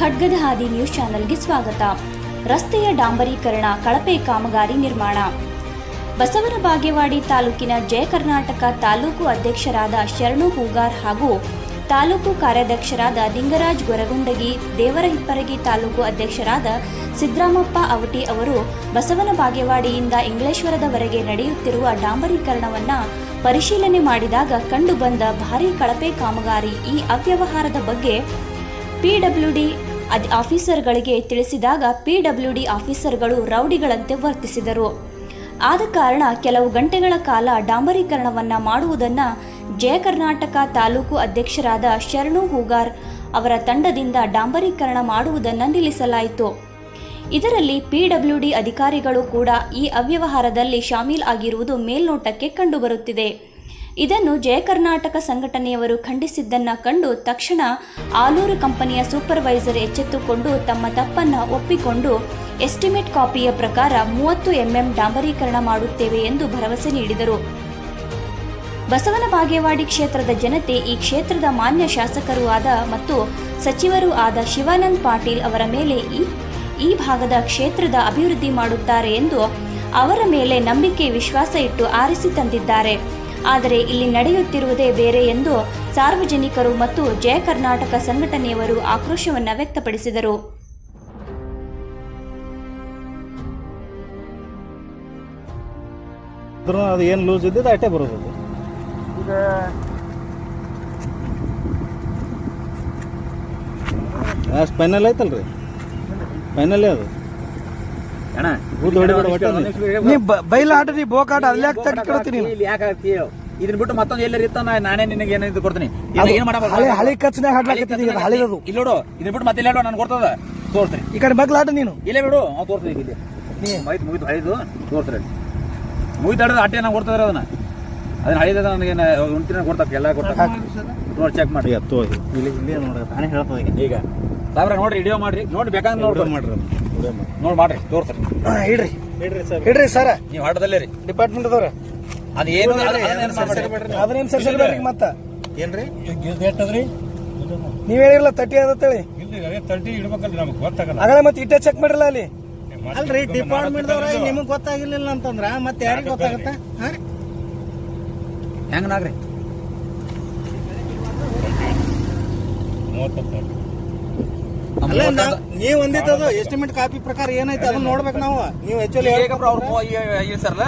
ಖಡ್ಗದ ಹಾದಿ ನ್ಯೂಸ್ ಚಾನೆಲ್ಗೆ ಸ್ವಾಗತ. ರಸ್ತೆಯ ಡಾಂಬರೀಕರಣ, ಕಳಪೆ ಕಾಮಗಾರಿ ನಿರ್ಮಾಣ. ಬಸವನ ಬಾಗೇವಾಡಿ ತಾಲೂಕಿನ ಜಯ ಕರ್ನಾಟಕ ತಾಲೂಕು ಅಧ್ಯಕ್ಷರಾದ ಶರಣು ಹೂಗಾರ್ ಹಾಗೂ ತಾಲೂಕು ಕಾರ್ಯಾಧ್ಯಕ್ಷರಾದ ಲಿಂಗರಾಜ್ ಗೊರಗುಂಡಗಿ, ದೇವರಹಿಪ್ಪರಗಿ ತಾಲೂಕು ಅಧ್ಯಕ್ಷರಾದ ಸಿದ್ದರಾಮಪ್ಪ ಅವಟಿ ಅವರು ಬಸವನ ಬಾಗೇವಾಡಿಯಿಂದ ಇಂಗ್ಲೇಶ್ವರದವರೆಗೆ ನಡೆಯುತ್ತಿರುವ ಡಾಂಬರೀಕರಣವನ್ನು ಪರಿಶೀಲನೆ ಮಾಡಿದಾಗ ಕಂಡುಬಂದ ಭಾರೀ ಕಳಪೆ ಕಾಮಗಾರಿ ಈ ಅವ್ಯವಹಾರದ ಬಗ್ಗೆ ಪಿಡಬ್ಲ್ಯೂಡಿ ಅದ್ ಆಫೀಸರ್ಗಳಿಗೆ ತಿಳಿಸಿದಾಗ ಪಿಡಬ್ಲ್ಯೂಡಿ ಆಫೀಸರ್ಗಳು ರೌಡಿಗಳಂತೆ ವರ್ತಿಸಿದರು. ಆದ ಕಾರಣ ಕೆಲವು ಗಂಟೆಗಳ ಕಾಲ ಡಾಂಬರೀಕರಣವನ್ನು ಮಾಡುವುದನ್ನು ಜಯ ಕರ್ನಾಟಕ ತಾಲೂಕು ಅಧ್ಯಕ್ಷರಾದ ಶರಣು ಹೂಗಾರ್ ಅವರ ತಂಡದಿಂದ ಡಾಂಬರೀಕರಣ ಮಾಡುವುದನ್ನು ನಿಲ್ಲಿಸಲಾಯಿತು. ಇದರಲ್ಲಿ ಪಿಡಬ್ಲ್ಯೂಡಿ ಅಧಿಕಾರಿಗಳು ಕೂಡ ಈ ಅವ್ಯವಹಾರದಲ್ಲಿ ಶಾಮೀಲ್ ಆಗಿರುವುದು ಮೇಲ್ನೋಟಕ್ಕೆ ಕಂಡುಬರುತ್ತಿದೆ. ಇದನ್ನು ಜಯ ಕರ್ನಾಟಕ ಸಂಘಟನೆಯವರು ಖಂಡಿಸಿದ್ದನ್ನು ಕಂಡು ತಕ್ಷಣ ಆಲೂರು ಕಂಪನಿಯ ಸೂಪರ್ವೈಸರ್ ಎಚ್ಚೆತ್ತುಕೊಂಡು ತಮ್ಮ ತಪ್ಪನ್ನು ಒಪ್ಪಿಕೊಂಡು ಎಸ್ಟಿಮೇಟ್ ಕಾಪಿಯ ಪ್ರಕಾರ ಮೂವತ್ತು ಎಂಎಂ ಡಾಂಬರೀಕರಣ ಮಾಡುತ್ತೇವೆ ಎಂದು ಭರವಸೆ ನೀಡಿದರು. ಬಸವನ ಬಾಗೇವಾಡಿ ಕ್ಷೇತ್ರದ ಜನತೆ ಈ ಕ್ಷೇತ್ರದ ಮಾನ್ಯ ಶಾಸಕರೂ ಆದ ಮತ್ತು ಸಚಿವರೂ ಆದ ಶಿವಾನಂದ್ ಪಾಟೀಲ್ ಅವರ ಮೇಲೆ ಈ ಈ ಭಾಗದ ಕ್ಷೇತ್ರದ ಅಭಿವೃದ್ಧಿ ಮಾಡುತ್ತಾರೆ ಎಂದು ಅವರ ಮೇಲೆ ನಂಬಿಕೆ, ವಿಶ್ವಾಸ ಇಟ್ಟು ಆರಿಸಿ ತಂದಿದ್ದಾರೆ. ಆದರೆ ಇಲ್ಲಿ ನಡೆಯುತ್ತಿರುವುದೇ ಬೇರೆ ಎಂದು ಸಾರ್ವಜನಿಕರು ಮತ್ತು ಜಯ ಕರ್ನಾಟಕ ಸಂಘಟನೆಯವರು ಆಕ್ರೋಶವನ್ನು ವ್ಯಕ್ತಪಡಿಸಿದರು. ಅದ್ರ ಅದು ಏನು ಲೂಸ್ ಇದ್ದಿದ್ದು ಅಷ್ಟೇ ಬರೋದು ಈಗ ಫೈನಲ್ ಐತಲ್ರಿ ಫೈನಲ್ ಅದು? ನೀ. ಬೈಲಾಟ ನೀ ಬೋಕಾಟ ಅಲ್ಲಿ ತಗ್ಗಿ ಕೇಳ್ತೀನಿ ಇಲ್ಲಿ ಯಾಕೆ ಆಗ್ತೀಯ ಇದನ್ನ ಬಿಟ್ಟು ಮತ್ತೊಂದು ಎಲ್ಲರ ಇತ್ತ ನಾನೇ ನಿನಗೆ ಏನು ಇದು ಕೊಡ್ತೀನಿ? ಏನ್ ಮಾಡಬೇಕು ಹಳೆ ಹಳೆ ಕಚ್ಚನೆ ಹಾಡ್ಲಾಕತ್ತೀನಿ ಇಲ್ಲ ಹಳೆದದು. ಇಲ್ಲಿ ನೋಡು ಇದನ್ನ ಬಿಟ್ಟು ಮತ್ತೆ ಇಲ್ಲ ನಾನು ಕೊಡ್ತದ ತೋರ್ತೀನಿ ಈ ಕಡೆ ಬಗ್ಲಾಟ ನೀನು. ಇಲ್ಲೇ ಬಿಡು ಅವ್ನು ತೋರ್ತೀನಿ ಇಲ್ಲಿ. ನೀ. ಮೈತ್ ಮುಗಿದು ಹಳಿದು ತೋರ್ಸ್ರಿ. ಮುಗಿದು ಹಿಡಿದು ಅಟ್ಟೆ ನಂಗೆ ಕೊಡ್ತದ್ರ ಅದನ್ನ? ಅದನ್ನ ಹಳಿದ ನನಗೆ ಉಂಟಿನ ಕೊಡ್ತಾಕ ಎಲ್ಲ ಕೊಡ್ತಾಕ ನೋಡಿ ಚೆಕ್ ಮಾಡಿ ಹತ್ತು ತೋ ಇಲ್ಲಿ ಇಲ್ಲಿ ನೋಡ್ರಿ ನಾನೇ ಹೇಳ್ತದೆ ಈಗ ಸಾಬ್ರ ನೋಡ್ರಿ ವಿಡಿಯೋ ಮಾಡ್ರಿ. ನೋಡಿ ಬೇಕಂದ್ರೆ ನೋಡ್ರಿ ಮಾಡ್ರಿ. ನೋಡಿ ಮಾಡ್ರಿ ತೋರ್ಸ್ರಿ. ಹಾ, ಇಡ್ರಿ. ಇಡ್ರಿ ಸರ್. ಇಡ್ರಿ ಸರ. ನೀವು ಹಾಡದಲ್ಲೇ ರೀ ಡಿಪಾರ್ಟ್ಮೆಂಟ್ ಅದವ್ರ ಅದು ಏನು ಅದನ್ನೇನು ಅದನ್ನೇನ್ ಸರ್ಸಲ್ಬೇಡ್ರಿ ಮತ್ತ? ಏನ್ರಿ? ನೀವ್ ಹೇಳಿರಲ್ಲ ತಟ್ಟಿ ಅದತ್ತೇಳಿ ತರ್ಟಿ ಇಡ್ಬೇಕಲ್ರಿ ನಮಗೆ ಗೊತ್ತಾಗಲ್ಲ. ಆಗಲೇ ಮತ್ತೆ ಇಟ್ಟೆ ಚೆಕ್ ಮಾಡಿರಲ್ಲ ಅಲ್ಲಿ? ಅಲ್ರಿ ಡಿಪಾರ್ಟ್ಮೆಂಟ್ ದವ್ರ ನಿಮಗೆ ಗೊತ್ತಾಗಿರ್ಲಿಲ್ಲ ಅಂತಂದ್ರ ಮತ್ತೆ ಯಾರಿಗೆ ಗೊತ್ತಾಗತ್ತ? ಹೆಂಗ್ ನಾಗ್ರಿ? ಮೂವತ್ತು ಅಲ್ಲ ನೀವು ಒಂದಿದ್ದದು ಎಸ್ಟಿಮೇಟ್ ಕಾಪಿ ಪ್ರಕಾರ ಏನೈತೆ ಅದನ್ನ ನೋಡ್ಬೇಕು ನಾವು. ನೀವು ಆಕ್ಚುಲಿ ಅವ್ರು ಇಳಿಸಾರಲ್ಲ